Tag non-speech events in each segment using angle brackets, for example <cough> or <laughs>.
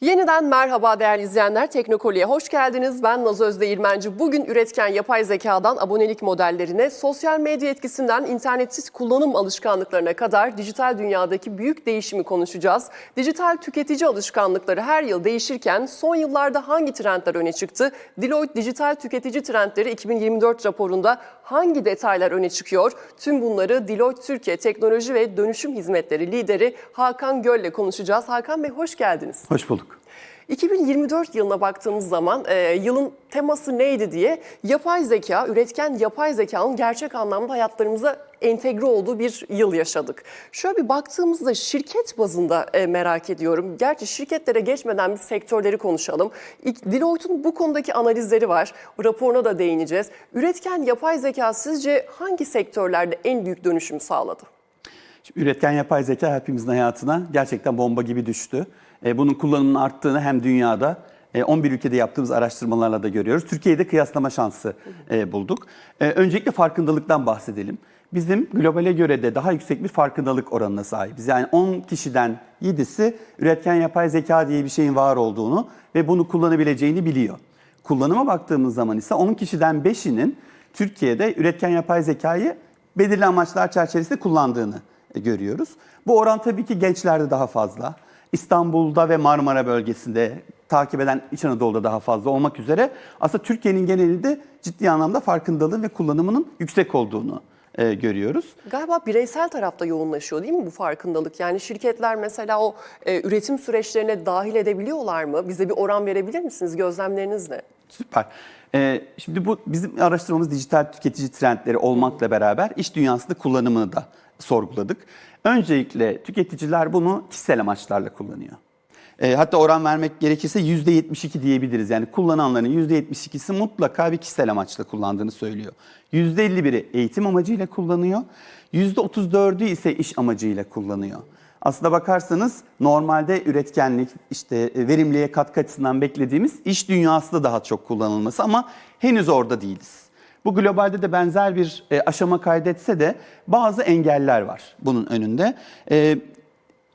Yeniden merhaba değerli izleyenler. Teknokoli'ye hoş geldiniz. Ben Naz Özdeğirmenci. Bugün üretken yapay zekadan abonelik modellerine, sosyal medya etkisinden internetsiz kullanım alışkanlıklarına kadar dijital dünyadaki büyük değişimi konuşacağız. Dijital tüketici alışkanlıkları her yıl değişirken son yıllarda hangi trendler öne çıktı? Deloitte Dijital Tüketici Trendleri 2024 raporunda hangi detaylar öne çıkıyor? Tüm bunları Deloitte Türkiye Teknoloji ve Dönüşüm Hizmetleri lideri Hakan Göl'le konuşacağız. Hakan Bey hoş geldiniz. Hoş bulduk. 2024 yılına baktığımız zaman e, yılın teması neydi diye yapay zeka, üretken yapay zekanın gerçek anlamda hayatlarımıza entegre olduğu bir yıl yaşadık. Şöyle bir baktığımızda şirket bazında e, merak ediyorum. Gerçi şirketlere geçmeden bir sektörleri konuşalım. Deloitte'un bu konudaki analizleri var. Raporuna da değineceğiz. Üretken yapay zeka sizce hangi sektörlerde en büyük dönüşüm sağladı? Şimdi üretken yapay zeka hepimizin hayatına gerçekten bomba gibi düştü. E, Bunun kullanımının arttığını hem dünyada e, 11 ülkede yaptığımız araştırmalarla da görüyoruz. Türkiye'de kıyaslama şansı e, bulduk. E, Öncelikle farkındalıktan bahsedelim. Bizim globale göre de daha yüksek bir farkındalık oranına sahibiz. Yani 10 kişiden 7'si üretken yapay zeka diye bir şeyin var olduğunu ve bunu kullanabileceğini biliyor. Kullanıma baktığımız zaman ise 10 kişiden 5'inin Türkiye'de üretken yapay zekayı belirli amaçlar çerçevesinde kullandığını e, görüyoruz. Bu oran tabii ki gençlerde daha fazla. İstanbul'da ve Marmara bölgesinde takip eden İç Anadolu'da daha fazla olmak üzere aslında Türkiye'nin genelinde ciddi anlamda farkındalığın ve kullanımının yüksek olduğunu e, görüyoruz. Galiba bireysel tarafta yoğunlaşıyor değil mi bu farkındalık? Yani şirketler mesela o e, üretim süreçlerine dahil edebiliyorlar mı? Bize bir oran verebilir misiniz? Gözlemleriniz ne? Süper. Ee, şimdi bu bizim araştırmamız dijital tüketici trendleri olmakla beraber iş dünyasında kullanımını da sorguladık. Öncelikle tüketiciler bunu kişisel amaçlarla kullanıyor. Ee, hatta oran vermek gerekirse %72 diyebiliriz. Yani kullananların %72'si mutlaka bir kişisel amaçla kullandığını söylüyor. %51'i eğitim amacıyla kullanıyor. %34'ü ise iş amacıyla kullanıyor. Aslında bakarsanız normalde üretkenlik, işte e, verimliğe katkı açısından beklediğimiz iş dünyasında daha çok kullanılması ama henüz orada değiliz. Bu globalde de benzer bir e, aşama kaydetse de bazı engeller var bunun önünde. E,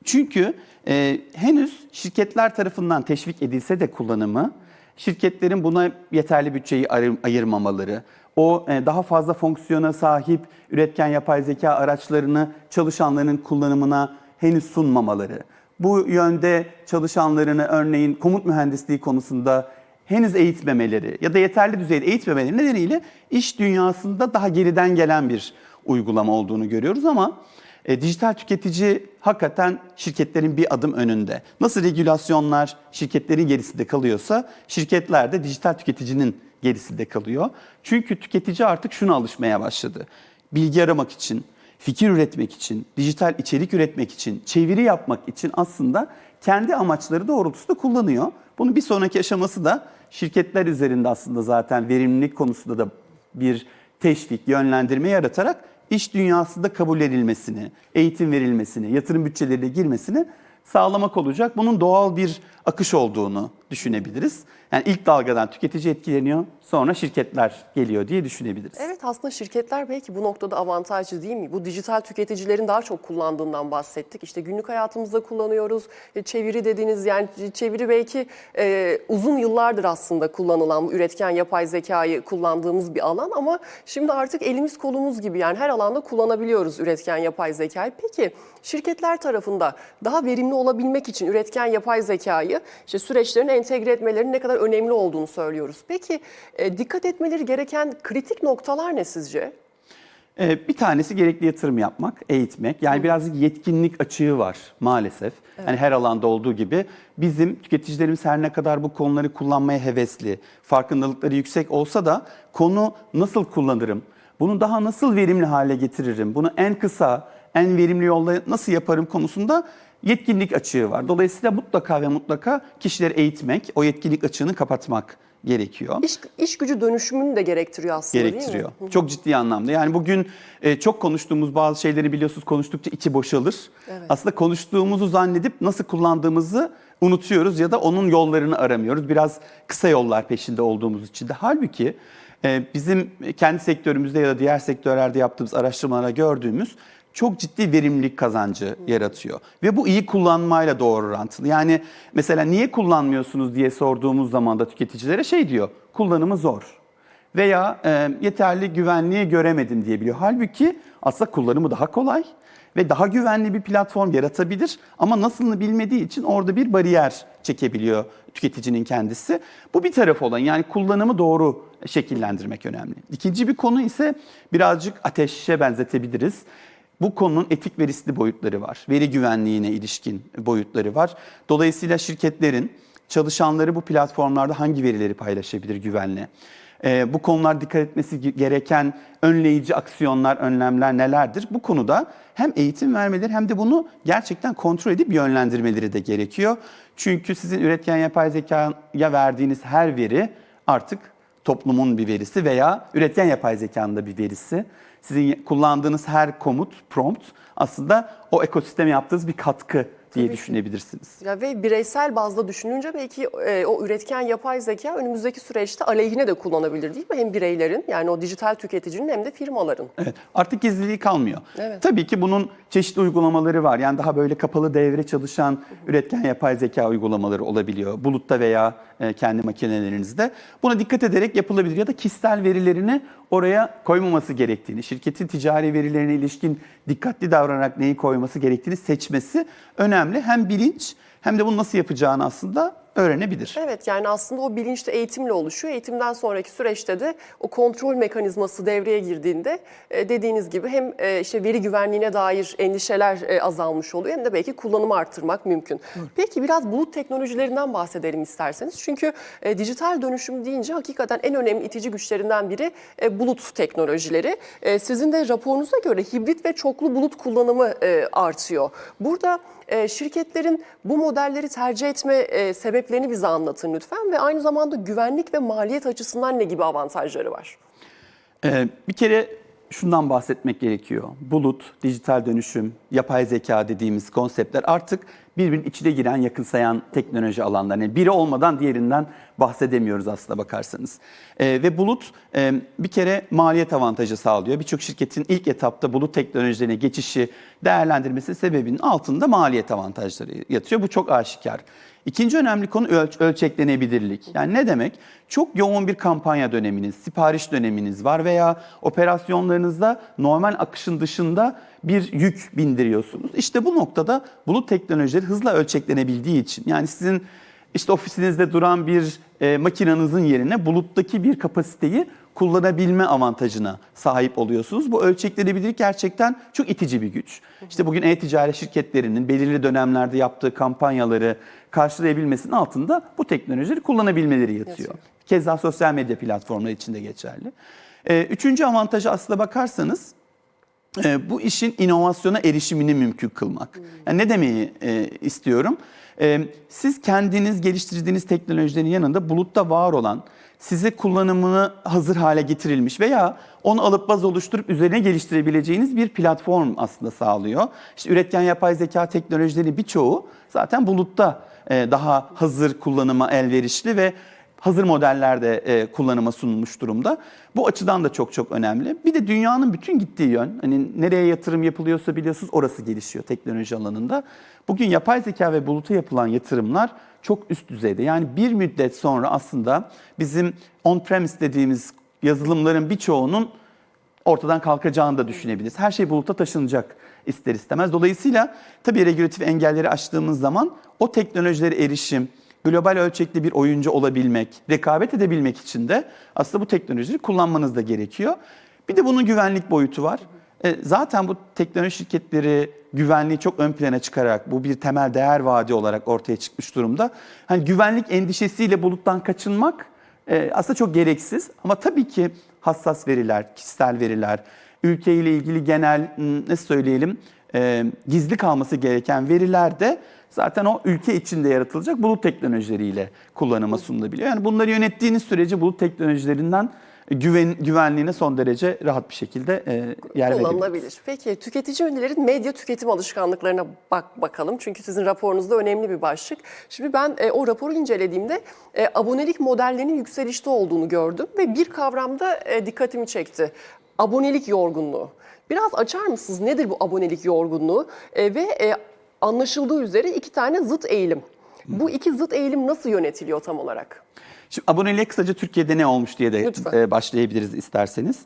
çünkü e, henüz şirketler tarafından teşvik edilse de kullanımı, şirketlerin buna yeterli bütçeyi ayır- ayırmamaları, o e, daha fazla fonksiyona sahip üretken yapay zeka araçlarını çalışanların kullanımına henüz sunmamaları, bu yönde çalışanlarını örneğin komut mühendisliği konusunda henüz eğitmemeleri ya da yeterli düzeyde eğitmemeleri nedeniyle iş dünyasında daha geriden gelen bir uygulama olduğunu görüyoruz ama e, dijital tüketici hakikaten şirketlerin bir adım önünde. Nasıl regülasyonlar şirketlerin gerisinde kalıyorsa şirketler de dijital tüketicinin gerisinde kalıyor. Çünkü tüketici artık şuna alışmaya başladı. Bilgi aramak için, fikir üretmek için, dijital içerik üretmek için, çeviri yapmak için aslında kendi amaçları doğrultusunda kullanıyor. Bunun bir sonraki aşaması da şirketler üzerinde aslında zaten verimlilik konusunda da bir teşvik, yönlendirme yaratarak iş dünyasında kabul edilmesini, eğitim verilmesini, yatırım bütçeleriyle girmesini sağlamak olacak. Bunun doğal bir akış olduğunu düşünebiliriz. Yani ilk dalgadan tüketici etkileniyor, sonra şirketler geliyor diye düşünebiliriz. Evet aslında şirketler belki bu noktada avantajlı değil mi? Bu dijital tüketicilerin daha çok kullandığından bahsettik. İşte günlük hayatımızda kullanıyoruz. E, Çeviri dediğiniz yani çeviri belki e, uzun yıllardır aslında kullanılan üretken yapay zekayı kullandığımız bir alan ama şimdi artık elimiz kolumuz gibi yani her alanda kullanabiliyoruz üretken yapay zekayı. Peki şirketler tarafında daha verimli olabilmek için üretken yapay zekayı işte süreçlerine entegre etmelerinin ne kadar önemli olduğunu söylüyoruz. Peki e, dikkat etmeleri gereken kritik noktalar ne sizce? Ee, Bir tanesi gerekli yatırım yapmak, eğitmek. Yani birazcık yetkinlik açığı var maalesef. Yani her alanda olduğu gibi bizim tüketicilerimiz her ne kadar bu konuları kullanmaya hevesli, farkındalıkları yüksek olsa da konu nasıl kullanırım, bunu daha nasıl verimli hale getiririm, bunu en kısa, en verimli yolla nasıl yaparım konusunda yetkinlik açığı var. Dolayısıyla mutlaka ve mutlaka kişileri eğitmek, o yetkinlik açığını kapatmak gerekiyor İş, iş gücü dönüşümünü de gerektiriyor aslında gerektiriyor. değil mi? Çok ciddi anlamda. Yani bugün e, çok konuştuğumuz bazı şeyleri biliyorsunuz konuştukça içi boşalır. Evet. Aslında konuştuğumuzu zannedip nasıl kullandığımızı unutuyoruz ya da onun yollarını aramıyoruz. Biraz kısa yollar peşinde olduğumuz için de. Halbuki e, bizim kendi sektörümüzde ya da diğer sektörlerde yaptığımız araştırmalara gördüğümüz çok ciddi verimlilik kazancı yaratıyor. Ve bu iyi kullanmayla doğru orantılı. Yani mesela niye kullanmıyorsunuz diye sorduğumuz zaman da tüketicilere şey diyor, kullanımı zor. Veya e, yeterli güvenliği göremedim diyebiliyor. Halbuki aslında kullanımı daha kolay ve daha güvenli bir platform yaratabilir ama nasılını bilmediği için orada bir bariyer çekebiliyor tüketicinin kendisi. Bu bir taraf olan yani kullanımı doğru şekillendirmek önemli. İkinci bir konu ise birazcık ateşe benzetebiliriz. Bu konunun etik ve riskli boyutları var. Veri güvenliğine ilişkin boyutları var. Dolayısıyla şirketlerin çalışanları bu platformlarda hangi verileri paylaşabilir güvenle? Ee, bu konular dikkat etmesi ge- gereken önleyici aksiyonlar, önlemler nelerdir? Bu konuda hem eğitim vermeleri hem de bunu gerçekten kontrol edip yönlendirmeleri de gerekiyor. Çünkü sizin üretken yapay zekaya verdiğiniz her veri artık toplumun bir verisi veya üretken yapay zekanın da bir verisi. Sizin kullandığınız her komut, prompt aslında o ekosisteme yaptığınız bir katkı diye Tabii düşünebilirsiniz. Ya ve bireysel bazda düşününce belki e, o üretken yapay zeka önümüzdeki süreçte aleyhine de kullanabilir değil mi? Hem bireylerin yani o dijital tüketicinin hem de firmaların. Evet, artık gizliliği kalmıyor. Evet. Tabii ki bunun çeşitli uygulamaları var. Yani daha böyle kapalı devre çalışan üretken yapay zeka uygulamaları olabiliyor. Bulutta veya e, kendi makinelerinizde. Buna dikkat ederek yapılabilir ya da kişisel verilerini oraya koymaması gerektiğini, şirketin ticari verilerine ilişkin dikkatli davranarak neyi koyması gerektiğini seçmesi önemli. Hem bilinç hem de bunu nasıl yapacağını aslında öğrenebilir. Evet yani aslında o bilinç de eğitimle oluşuyor. Eğitimden sonraki süreçte de o kontrol mekanizması devreye girdiğinde e, dediğiniz gibi hem e, işte veri güvenliğine dair endişeler e, azalmış oluyor hem de belki kullanımı arttırmak mümkün. Peki biraz bulut teknolojilerinden bahsedelim isterseniz. Çünkü dijital dönüşüm deyince hakikaten en önemli itici güçlerinden biri bulut teknolojileri. Sizin de raporunuza göre hibrit ve çoklu bulut kullanımı artıyor. Burada e, şirketlerin bu modelleri tercih etme e, sebeplerini bize anlatın lütfen ve aynı zamanda güvenlik ve maliyet açısından ne gibi avantajları var? Ee, bir kere şundan bahsetmek gerekiyor. Bulut, dijital dönüşüm, yapay zeka dediğimiz konseptler artık birbirinin içine giren, yakınsayan teknoloji alanları. Yani biri olmadan diğerinden bahsedemiyoruz aslında bakarsanız. Ee, ve bulut e, bir kere maliyet avantajı sağlıyor. Birçok şirketin ilk etapta bulut teknolojilerine geçişi değerlendirmesi sebebinin altında maliyet avantajları yatıyor. Bu çok aşikar. İkinci önemli konu ölç- ölçeklenebilirlik. Yani ne demek? Çok yoğun bir kampanya döneminiz, sipariş döneminiz var veya operasyonlarınızda normal akışın dışında bir yük bindiriyorsunuz. İşte bu noktada bulut teknolojileri hızla ölçeklenebildiği için yani sizin işte ofisinizde duran bir e, makinenizin yerine buluttaki bir kapasiteyi kullanabilme avantajına sahip oluyorsunuz. Bu ölçeklenebilirlik gerçekten çok itici bir güç. İşte bugün e-ticaret şirketlerinin belirli dönemlerde yaptığı kampanyaları karşılayabilmesinin altında bu teknolojileri kullanabilmeleri yatıyor. Yatıyor. Keza sosyal medya platformları için de geçerli. Ee, Üçüncü avantajı aslında bakarsanız e, bu işin inovasyona erişimini mümkün kılmak. Yani ne demeyi e, istiyorum? E, siz kendiniz geliştirdiğiniz teknolojilerin yanında bulutta var olan, size kullanımını hazır hale getirilmiş veya onu alıp baz oluşturup üzerine geliştirebileceğiniz bir platform aslında sağlıyor. İşte üretken yapay zeka teknolojileri birçoğu zaten bulutta e, daha hazır kullanıma elverişli ve hazır modellerde e, kullanıma sunulmuş durumda. Bu açıdan da çok çok önemli. Bir de dünyanın bütün gittiği yön, hani nereye yatırım yapılıyorsa biliyorsunuz orası gelişiyor teknoloji alanında. Bugün yapay zeka ve buluta yapılan yatırımlar çok üst düzeyde. Yani bir müddet sonra aslında bizim on-premise dediğimiz yazılımların birçoğunun ortadan kalkacağını da düşünebiliriz. Her şey buluta taşınacak ister istemez. Dolayısıyla tabii regülatif engelleri aştığımız zaman o teknolojilere erişim, global ölçekli bir oyuncu olabilmek, rekabet edebilmek için de aslında bu teknolojileri kullanmanız da gerekiyor. Bir de bunun güvenlik boyutu var. E, zaten bu teknoloji şirketleri güvenliği çok ön plana çıkarak bu bir temel değer vaadi olarak ortaya çıkmış durumda. Hani güvenlik endişesiyle buluttan kaçınmak e, aslında çok gereksiz ama tabii ki hassas veriler, kişisel veriler, ülkeyle ilgili genel ne söyleyelim e, gizli kalması gereken veriler de zaten o ülke içinde yaratılacak bulut teknolojileriyle kullanıma sunulabiliyor. Yani bunları yönettiğiniz sürece bulut teknolojilerinden güven, güvenliğine son derece rahat bir şekilde e, yer. Kullanılabilir. Peki tüketici ünlülerin medya tüketim alışkanlıklarına bak bakalım. Çünkü sizin raporunuzda önemli bir başlık. Şimdi ben e, o raporu incelediğimde e, abonelik modellerinin yükselişte olduğunu gördüm ve bir kavramda e, dikkatimi çekti. Abonelik yorgunluğu. Biraz açar mısınız nedir bu abonelik yorgunluğu E, ve e, anlaşıldığı üzere iki tane zıt eğilim. Bu iki zıt eğilim nasıl yönetiliyor tam olarak? Şimdi aboneliğe kısaca Türkiye'de ne olmuş diye de Lütfen. e, başlayabiliriz isterseniz.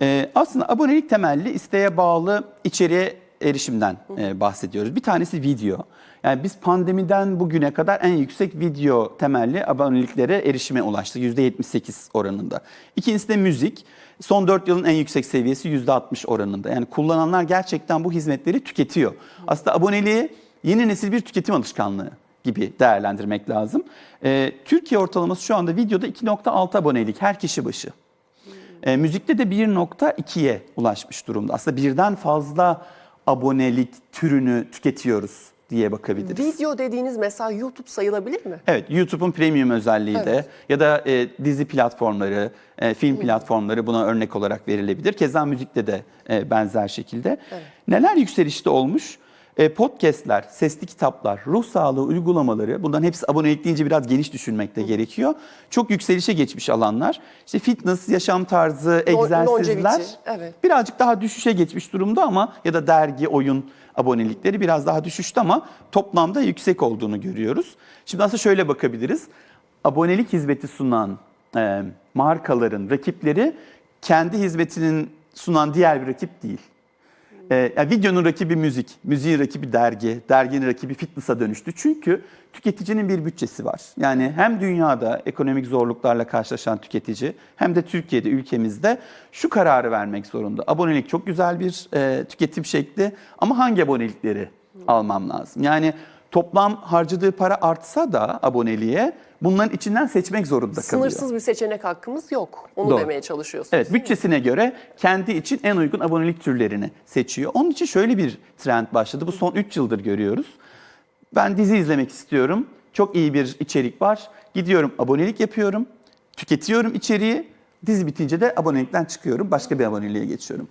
E, aslında abonelik temelli isteğe bağlı içeriğe erişimden e, bahsediyoruz. Bir tanesi video. Yani biz pandemiden bugüne kadar en yüksek video temelli aboneliklere erişime ulaştık. %78 oranında. İkincisi de müzik. Son 4 yılın en yüksek seviyesi %60 oranında. Yani kullananlar gerçekten bu hizmetleri tüketiyor. Aslında aboneliği yeni nesil bir tüketim alışkanlığı gibi değerlendirmek lazım. Ee, Türkiye ortalaması şu anda videoda 2.6 abonelik her kişi başı. Ee, müzikte de 1.2'ye ulaşmış durumda. Aslında birden fazla abonelik türünü tüketiyoruz diye bakabiliriz. Video dediğiniz mesela YouTube sayılabilir mi? Evet, YouTube'un premium özelliği de Evet. ya da e, dizi platformları, e, film platformları buna örnek olarak verilebilir. Keza müzikte de e, benzer şekilde. Neler yükselişte olmuş? E, podcastler, sesli kitaplar, ruh sağlığı uygulamaları, bunların hepsi abonelik deyince biraz geniş düşünmek de gerekiyor. Çok yükselişe geçmiş alanlar. İşte fitness, yaşam tarzı, egzersizler evet. birazcık daha düşüşe geçmiş durumda ama ya da dergi, oyun abonelikleri biraz daha düşüşte ama toplamda yüksek olduğunu görüyoruz. Şimdi aslında şöyle bakabiliriz. Abonelik hizmeti sunan e, markaların rakipleri kendi hizmetinin sunan diğer bir rakip değil. E, yani videonun rakibi müzik, müziğin rakibi dergi, derginin rakibi fitness'a dönüştü. Çünkü tüketicinin bir bütçesi var. Yani hem dünyada ekonomik zorluklarla karşılaşan tüketici hem de Türkiye'de, ülkemizde şu kararı vermek zorunda. Abonelik çok güzel bir e, tüketim şekli ama hangi abonelikleri almam lazım? Yani toplam harcadığı para artsa da aboneliğe bunların içinden seçmek zorunda kalıyor. Sınırsız bir seçenek hakkımız yok. Onu Doğru. demeye çalışıyorsunuz. Evet, bütçesine göre kendi için en uygun abonelik türlerini seçiyor. Onun için şöyle bir trend başladı. Bu son 3 yıldır görüyoruz. Ben dizi izlemek istiyorum. Çok iyi bir içerik var. Gidiyorum, abonelik yapıyorum. Tüketiyorum içeriği. Dizi bitince de abonelikten çıkıyorum. Başka bir aboneliğe geçiyorum.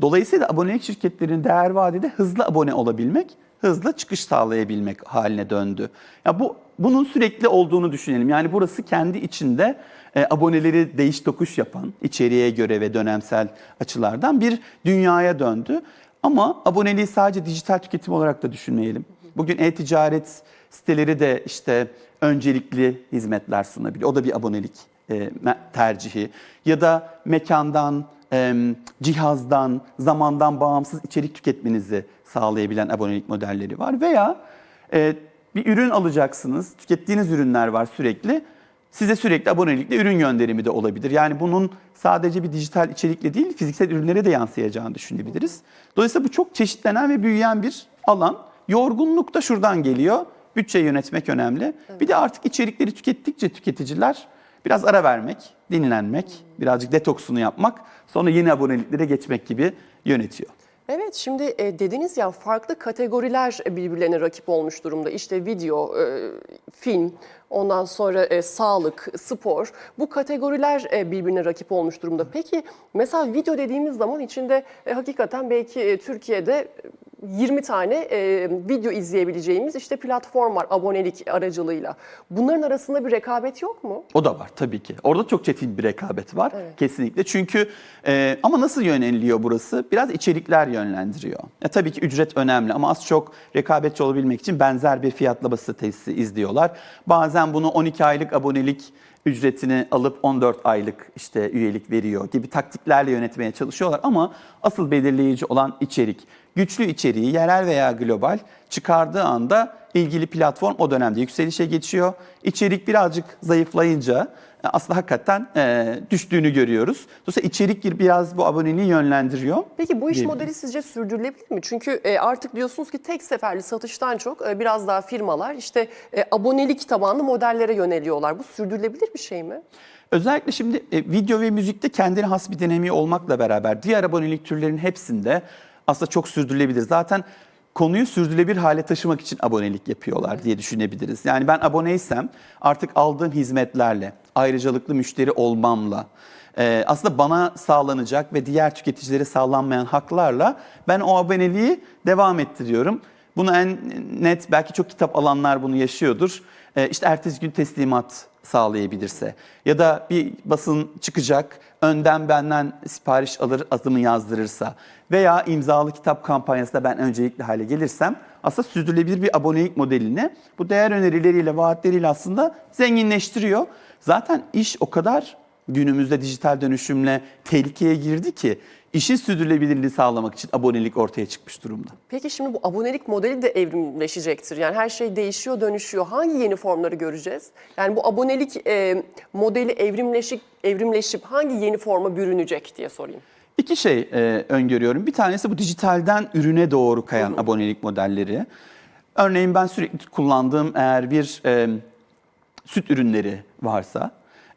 Dolayısıyla abonelik şirketlerinin değer vadede hızlı abone olabilmek, hızlı çıkış sağlayabilmek haline döndü. Ya bu bunun sürekli olduğunu düşünelim. Yani burası kendi içinde e, aboneleri değiş tokuş yapan, içeriğe göre ve dönemsel açılardan bir dünyaya döndü. Ama aboneliği sadece dijital tüketim olarak da düşünmeyelim. Bugün e-ticaret siteleri de işte öncelikli hizmetler sunabiliyor. O da bir abonelik e, tercihi. Ya da mekandan, cihazdan, zamandan bağımsız içerik tüketmenizi sağlayabilen abonelik modelleri var. Veya e, bir ürün alacaksınız, tükettiğiniz ürünler var sürekli. Size sürekli abonelikle ürün gönderimi de olabilir. Yani bunun sadece bir dijital içerikle değil, fiziksel ürünlere de yansıyacağını düşünebiliriz. Dolayısıyla bu çok çeşitlenen ve büyüyen bir alan. Yorgunluk da şuradan geliyor. Bütçe yönetmek önemli. Bir de artık içerikleri tükettikçe tüketiciler biraz ara vermek, dinlenmek, birazcık detoksunu yapmak, sonra yeni aboneliklere geçmek gibi yönetiyor. Evet şimdi e, dediniz ya farklı kategoriler birbirlerine rakip olmuş durumda. İşte video, e, film, ondan sonra e, sağlık, spor. Bu kategoriler e, birbirine rakip olmuş durumda. Peki mesela video dediğimiz zaman içinde e, hakikaten belki e, Türkiye'de e, 20 tane e, video izleyebileceğimiz işte platform var abonelik aracılığıyla. Bunların arasında bir rekabet yok mu? O da var tabii ki. Orada çok çetin bir rekabet var kesinlikle. Çünkü e, ama nasıl yöneliliyor burası? Biraz içerikler yönlendiriyor. Ya, tabii ki ücret önemli ama az çok rekabetçi olabilmek için benzer bir fiyatlama stratejisi izliyorlar. Bazen bunu 12 aylık abonelik ücretini alıp 14 aylık işte üyelik veriyor gibi taktiklerle yönetmeye çalışıyorlar ama asıl belirleyici olan içerik. Güçlü içeriği yerel veya global çıkardığı anda ilgili platform o dönemde yükselişe geçiyor. İçerik birazcık zayıflayınca aslında hakikaten e, düştüğünü görüyoruz. Dolayısıyla içerik biraz bu aboneliği yönlendiriyor. Peki bu iş diyebiliriz. modeli sizce sürdürülebilir mi? Çünkü e, artık diyorsunuz ki tek seferli satıştan çok e, biraz daha firmalar işte e, abonelik tabanlı modellere yöneliyorlar. Bu sürdürülebilir bir şey mi? Özellikle şimdi e, video ve müzikte kendine has bir deneyimi olmakla beraber diğer abonelik türlerinin hepsinde aslında çok sürdürülebilir. Zaten konuyu sürdürülebilir hale taşımak için abonelik yapıyorlar diye düşünebiliriz. Yani ben aboneysem artık aldığım hizmetlerle, ayrıcalıklı müşteri olmamla, e, aslında bana sağlanacak ve diğer tüketicilere sağlanmayan haklarla ben o aboneliği devam ettiriyorum. Bunu en net belki çok kitap alanlar bunu yaşıyordur. E, işte ertesi gün teslimat sağlayabilirse ya da bir basın çıkacak önden benden sipariş alır adımı yazdırırsa veya imzalı kitap kampanyasında ben öncelikli hale gelirsem aslında sürdürülebilir bir abonelik modelini bu değer önerileriyle vaatleriyle aslında zenginleştiriyor. Zaten iş o kadar günümüzde dijital dönüşümle tehlikeye girdi ki işin sürdürülebilirliğini sağlamak için abonelik ortaya çıkmış durumda. Peki şimdi bu abonelik modeli de evrimleşecektir. Yani her şey değişiyor, dönüşüyor. Hangi yeni formları göreceğiz? Yani bu abonelik e, modeli evrimleşip evrimleşip hangi yeni forma bürünecek diye sorayım. İki şey e, öngörüyorum. Bir tanesi bu dijitalden ürüne doğru kayan abonelik modelleri. Örneğin ben sürekli kullandığım eğer bir e, süt ürünleri varsa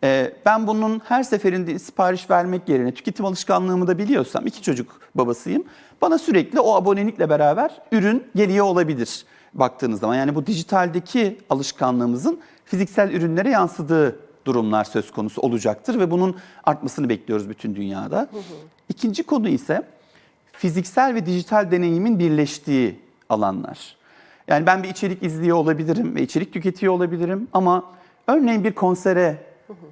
e, ben bunun her seferinde sipariş vermek yerine tüketim alışkanlığımı da biliyorsam iki çocuk babasıyım. Bana sürekli o abonelikle beraber ürün geliyor olabilir baktığınız zaman. Yani bu dijitaldeki alışkanlığımızın fiziksel ürünlere yansıdığı durumlar söz konusu olacaktır ve bunun artmasını bekliyoruz bütün dünyada. İkinci konu ise fiziksel ve dijital deneyimin birleştiği alanlar. Yani ben bir içerik izliyor olabilirim ve içerik tüketiyor olabilirim ama örneğin bir konsere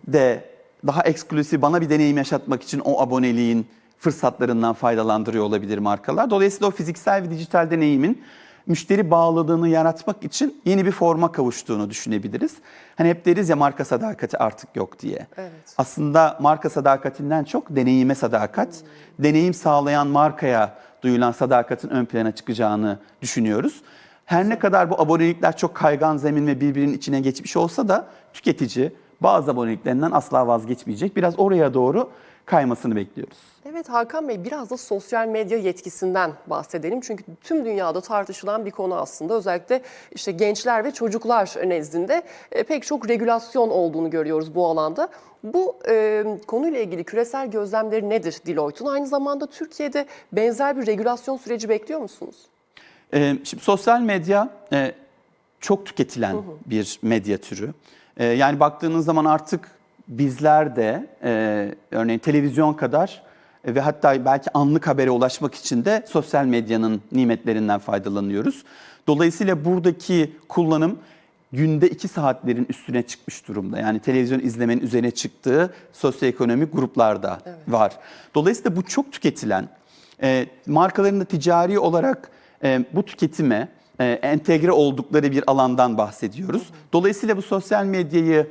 de daha eksklusif bana bir deneyim yaşatmak için o aboneliğin fırsatlarından faydalandırıyor olabilir markalar. Dolayısıyla o fiziksel ve dijital deneyimin müşteri bağlılığını yaratmak için yeni bir forma kavuştuğunu düşünebiliriz. Hani hep deriz ya marka sadakati artık yok diye. Evet. Aslında marka sadakatinden çok deneyime sadakat, deneyim sağlayan markaya duyulan sadakatin ön plana çıkacağını düşünüyoruz. Her ne kadar bu abonelikler çok kaygan zemin ve birbirinin içine geçmiş olsa da tüketici bazı aboneliklerinden asla vazgeçmeyecek. Biraz oraya doğru kaymasını bekliyoruz. Evet Hakan Bey biraz da sosyal medya yetkisinden bahsedelim. Çünkü tüm dünyada tartışılan bir konu aslında. Özellikle işte gençler ve çocuklar nezdinde e, pek çok regülasyon olduğunu görüyoruz bu alanda. Bu e, konuyla ilgili küresel gözlemleri nedir Deloitte'un? Aynı zamanda Türkiye'de benzer bir regülasyon süreci bekliyor musunuz? Ee, şimdi sosyal medya e, çok tüketilen bir medya türü. E, yani baktığınız zaman artık bizler de e, örneğin televizyon kadar e, ve hatta belki anlık habere ulaşmak için de sosyal medyanın nimetlerinden faydalanıyoruz. Dolayısıyla buradaki kullanım günde iki saatlerin üstüne çıkmış durumda. Yani televizyon izlemenin üzerine çıktığı sosyoekonomik gruplarda var. Dolayısıyla bu çok tüketilen, e, markaların da ticari olarak e, bu tüketime e, entegre oldukları bir alandan bahsediyoruz. Dolayısıyla bu sosyal medyayı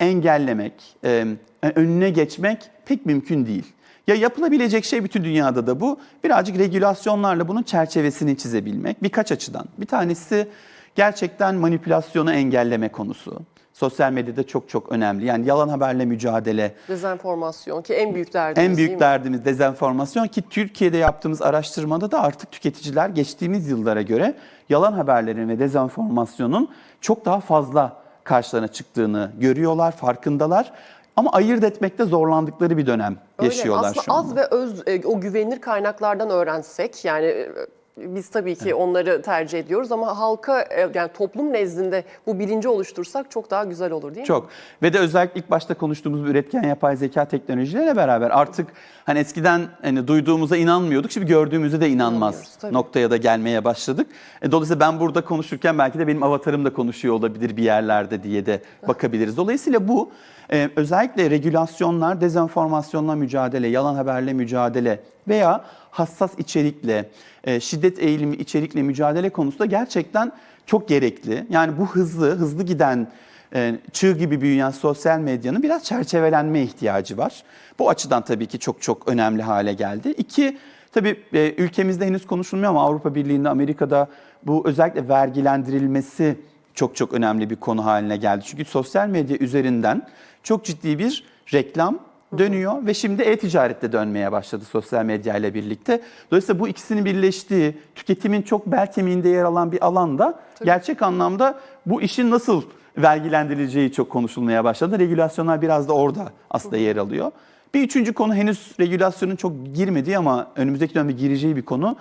engellemek, e, önüne geçmek pek mümkün değil. Ya yapılabilecek şey bütün dünyada da bu. Birazcık regülasyonlarla bunun çerçevesini çizebilmek birkaç açıdan. Bir tanesi gerçekten manipülasyonu engelleme konusu. Sosyal medyada çok çok önemli. Yani yalan haberle mücadele, Dezenformasyon ki en büyük derdimiz en büyük mi? derdimiz dezenformasyon ki Türkiye'de yaptığımız araştırmada da artık tüketiciler geçtiğimiz yıllara göre yalan haberlerin ve dezenformasyonun çok daha fazla karşılarına çıktığını görüyorlar, farkındalar. Ama ayırt etmekte zorlandıkları bir dönem Öyle. yaşıyorlar Aslında şu anda. az ve öz e, o güvenilir kaynaklardan öğrensek yani e, biz tabii ki onları tercih ediyoruz ama halka e, yani toplum nezdinde bu bilinci oluştursak çok daha güzel olur değil mi? Çok. Ve de özellikle ilk başta konuştuğumuz üretken yapay zeka teknolojileriyle beraber artık hani eskiden hani duyduğumuza inanmıyorduk. Şimdi gördüğümüzde de inanmaz noktaya da gelmeye başladık. E, Dolayısıyla ben burada konuşurken belki de benim avatarım da konuşuyor olabilir bir yerlerde diye de <laughs> bakabiliriz. Dolayısıyla bu e, özellikle regülasyonlar, dezenformasyonla mücadele, yalan haberle mücadele veya hassas içerikle, e, şiddet eğilimi içerikle mücadele konusunda gerçekten çok gerekli. Yani bu hızlı, hızlı giden e, çığ gibi büyüyen sosyal medyanın biraz çerçevelenme ihtiyacı var. Bu açıdan tabii ki çok çok önemli hale geldi. İki, tabii e, ülkemizde henüz konuşulmuyor ama Avrupa Birliği'nde, Amerika'da bu özellikle vergilendirilmesi çok çok önemli bir konu haline geldi. Çünkü sosyal medya üzerinden çok ciddi bir reklam dönüyor ve şimdi e-ticarette dönmeye başladı sosyal medya ile birlikte. Dolayısıyla bu ikisinin birleştiği, tüketimin çok bel kemiğinde yer alan bir alanda gerçek anlamda bu işin nasıl vergilendirileceği çok konuşulmaya başladı. Regülasyonlar biraz da orada aslında yer alıyor. Bir üçüncü konu henüz regülasyonun çok girmediği ama önümüzdeki dönemde gireceği bir konu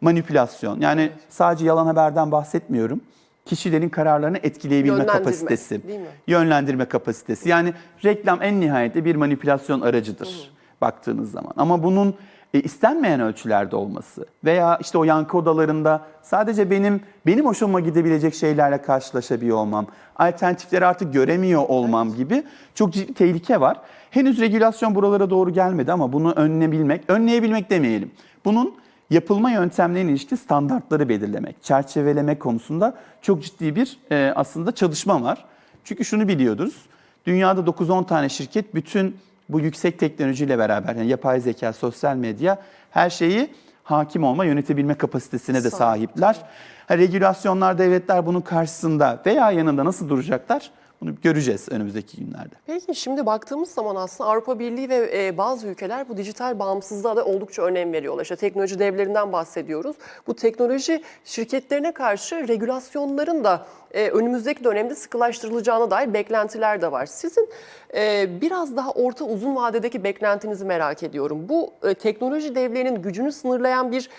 manipülasyon. Yani sadece yalan haberden bahsetmiyorum. Kişilerin kararlarını etkileyebilme Yönlendirme, kapasitesi. Yönlendirme kapasitesi. Yani reklam en nihayette bir manipülasyon aracıdır baktığınız zaman. Ama bunun e, istenmeyen ölçülerde olması veya işte o yankı odalarında sadece benim benim hoşuma gidebilecek şeylerle karşılaşabiliyor olmam, alternatifleri artık göremiyor olmam gibi çok ciddi tehlike var. Henüz regülasyon buralara doğru gelmedi ama bunu önleyebilmek, önleyebilmek demeyelim. Bunun yapılma yöntemlerine ilişkin standartları belirlemek, çerçeveleme konusunda çok ciddi bir e, aslında çalışma var. Çünkü şunu biliyoruz. Dünyada 9-10 tane şirket bütün bu yüksek teknolojiyle beraber yani yapay zeka, sosyal medya her şeyi hakim olma, yönetebilme kapasitesine de Sahip. sahipler. Ha, regülasyonlar, devletler bunun karşısında veya yanında nasıl duracaklar? Bunu göreceğiz önümüzdeki günlerde. Peki şimdi baktığımız zaman aslında Avrupa Birliği ve e, bazı ülkeler bu dijital bağımsızlığa da oldukça önem veriyorlar. İşte teknoloji devlerinden bahsediyoruz. Bu teknoloji şirketlerine karşı regülasyonların da e, önümüzdeki dönemde sıkılaştırılacağına dair beklentiler de var. Sizin e, biraz daha orta uzun vadedeki beklentinizi merak ediyorum. Bu teknoloji devlerinin gücünü sınırlayan bir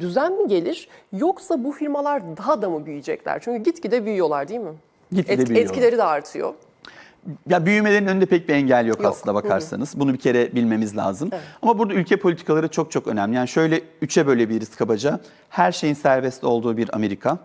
düzen mi gelir yoksa bu firmalar daha da mı büyüyecekler? Çünkü gitgide büyüyorlar değil mi? Gitgide. Etkileri de artıyor. Ya büyümelerin önünde pek bir engel yok, Yok. aslında bakarsanız. Bunu bir kere bilmemiz lazım. Ama burada ülke politikaları çok çok önemli. Yani şöyle üçe bölebiliriz kabaca. Her şeyin serbest olduğu bir Amerika.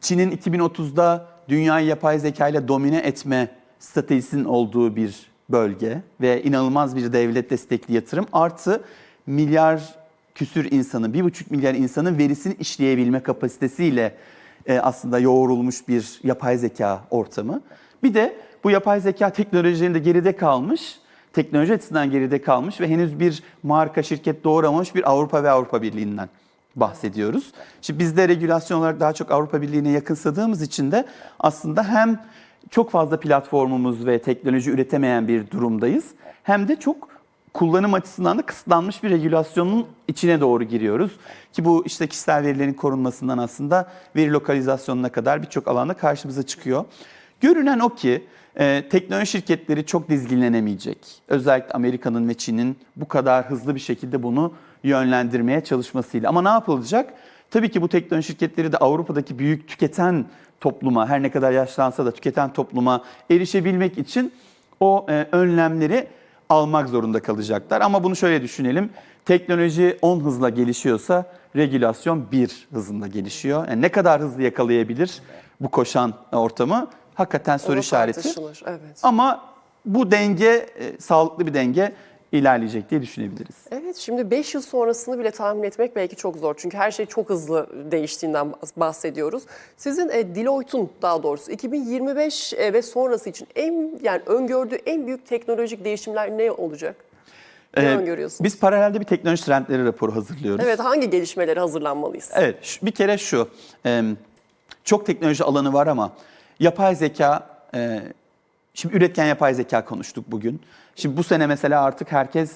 Çin'in 2030'da dünyayı yapay zeka ile domine etme stratejisinin olduğu bir bölge ve inanılmaz bir devlet destekli yatırım artı milyar küsür insanın, bir buçuk milyar insanın verisini işleyebilme kapasitesiyle e, aslında yoğrulmuş bir yapay zeka ortamı. Bir de bu yapay zeka teknolojilerinde geride kalmış, teknoloji açısından geride kalmış ve henüz bir marka şirket doğuramamış bir Avrupa ve Avrupa Birliği'nden bahsediyoruz. Şimdi biz de regülasyon olarak daha çok Avrupa Birliği'ne yakınsadığımız için de aslında hem çok fazla platformumuz ve teknoloji üretemeyen bir durumdayız hem de çok kullanım açısından da kısıtlanmış bir regülasyonun içine doğru giriyoruz. Ki bu işte kişisel verilerin korunmasından aslında veri lokalizasyonuna kadar birçok alanda karşımıza çıkıyor. Görünen o ki e, teknoloji şirketleri çok dizginlenemeyecek. Özellikle Amerika'nın ve Çin'in bu kadar hızlı bir şekilde bunu yönlendirmeye çalışmasıyla. Ama ne yapılacak? Tabii ki bu teknoloji şirketleri de Avrupa'daki büyük tüketen topluma, her ne kadar yaşlansa da tüketen topluma erişebilmek için o e, önlemleri almak zorunda kalacaklar. Ama bunu şöyle düşünelim. Teknoloji 10 hızla gelişiyorsa regülasyon 1 hızında gelişiyor. Yani ne kadar hızlı yakalayabilir bu koşan ortamı? Hakikaten soru işareti. Evet. Ama bu denge e, sağlıklı bir denge ilerleyecek diye düşünebiliriz. Evet şimdi 5 yıl sonrasını bile tahmin etmek belki çok zor. Çünkü her şey çok hızlı değiştiğinden bahsediyoruz. Sizin e, Deloitte'un daha doğrusu 2025 e, ve sonrası için en yani öngördüğü en büyük teknolojik değişimler ne olacak? Ne Ee, öngörüyorsunuz? Biz paralelde bir teknoloji trendleri raporu hazırlıyoruz. Evet hangi gelişmeleri hazırlanmalıyız? Evet, bir kere şu, çok teknoloji alanı var ama yapay zeka, e, şimdi üretken yapay zeka konuştuk bugün. Şimdi bu sene mesela artık herkes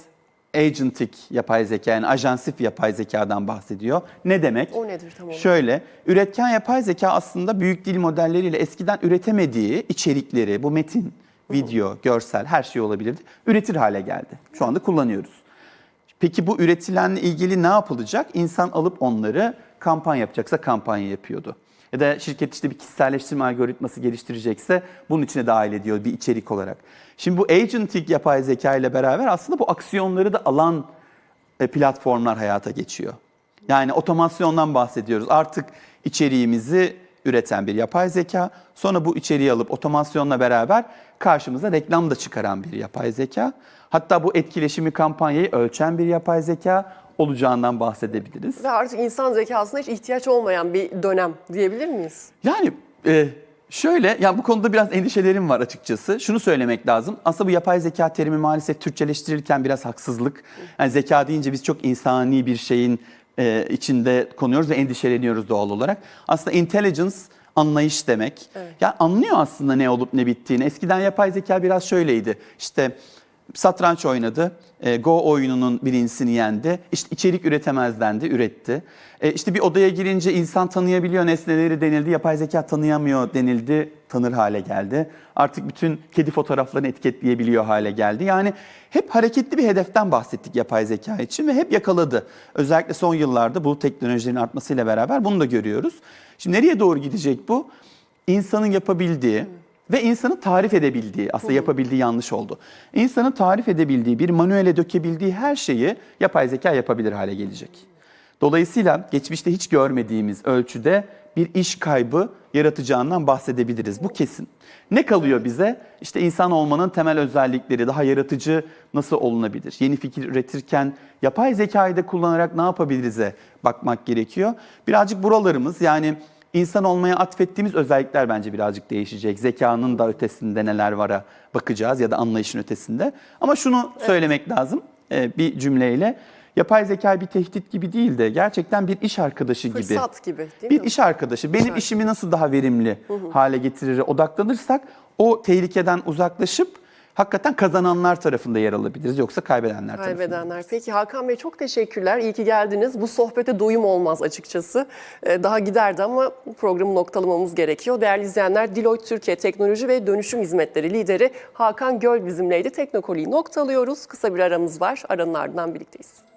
agentic yapay zeka yani ajansif yapay zekadan bahsediyor. Ne demek? O nedir tam olarak? Şöyle, üretken yapay zeka aslında büyük dil modelleriyle eskiden üretemediği içerikleri, bu metin, video, görsel her şey olabilirdi, üretir hale geldi. Şu anda kullanıyoruz. Peki bu üretilenle ilgili ne yapılacak? İnsan alıp onları kampanya yapacaksa kampanya yapıyordu. Ya da şirket işte bir kişiselleştirme algoritması geliştirecekse bunun içine dahil ediyor bir içerik olarak. Şimdi bu agentic yapay zeka ile beraber aslında bu aksiyonları da alan e, platformlar hayata geçiyor. Yani otomasyondan bahsediyoruz. Artık içeriğimizi üreten bir yapay zeka, sonra bu içeriği alıp otomasyonla beraber karşımıza reklam da çıkaran bir yapay zeka. Hatta bu etkileşimi kampanyayı ölçen bir yapay zeka olacağından bahsedebiliriz. Ve artık insan zekasına hiç ihtiyaç olmayan bir dönem diyebilir miyiz? Yani e, şöyle, yani bu konuda biraz endişelerim var açıkçası. Şunu söylemek lazım. Aslında bu yapay zeka terimi maalesef Türkçeleştirirken biraz haksızlık. Yani zeka deyince biz çok insani bir şeyin e, içinde konuyoruz ve endişeleniyoruz doğal olarak. Aslında intelligence anlayış demek. Evet. Ya anlıyor aslında ne olup ne bittiğini. Eskiden yapay zeka biraz şöyleydi. İşte satranç oynadı. E, Go oyununun birincisini yendi. İşte içerik üretemez dendi, üretti. E, işte bir odaya girince insan tanıyabiliyor nesneleri denildi. Yapay zeka tanıyamıyor denildi, tanır hale geldi. Artık bütün kedi fotoğraflarını etiketleyebiliyor hale geldi. Yani hep hareketli bir hedeften bahsettik yapay zeka için ve hep yakaladı. Özellikle son yıllarda bu teknolojilerin artmasıyla beraber bunu da görüyoruz. Şimdi nereye doğru gidecek bu? İnsanın yapabildiği, ve insanın tarif edebildiği, aslında yapabildiği yanlış oldu. İnsanın tarif edebildiği, bir manuele dökebildiği her şeyi yapay zeka yapabilir hale gelecek. Dolayısıyla geçmişte hiç görmediğimiz ölçüde bir iş kaybı yaratacağından bahsedebiliriz. Bu kesin. Ne kalıyor bize? İşte insan olmanın temel özellikleri, daha yaratıcı nasıl olunabilir? Yeni fikir üretirken yapay zekayı da kullanarak ne yapabiliriz'e bakmak gerekiyor. Birazcık buralarımız yani insan olmaya atfettiğimiz özellikler bence birazcık değişecek. Zekanın da ötesinde neler vara bakacağız ya da anlayışın ötesinde. Ama şunu söylemek lazım e, bir cümleyle. Yapay zeka bir tehdit gibi değil de gerçekten bir iş arkadaşı gibi. Fırsat gibi değil Bir mi? iş arkadaşı. Benim arkadaşı. işimi nasıl daha verimli hale getirir odaklanırsak o tehlikeden uzaklaşıp hakikaten kazananlar tarafında yer alabiliriz. Yoksa kaybedenler tarafında. Kaybedenler. Peki Hakan Bey çok teşekkürler. İyi ki geldiniz. Bu sohbete doyum olmaz açıkçası. Ee, Daha giderdi ama programı noktalamamız gerekiyor. Değerli izleyenler Deloitte Türkiye Teknoloji ve Dönüşüm Hizmetleri lideri Hakan Göl bizimleydi. Teknokoli'yi noktalıyoruz. Kısa bir aramız var. Aranın ardından birlikteyiz.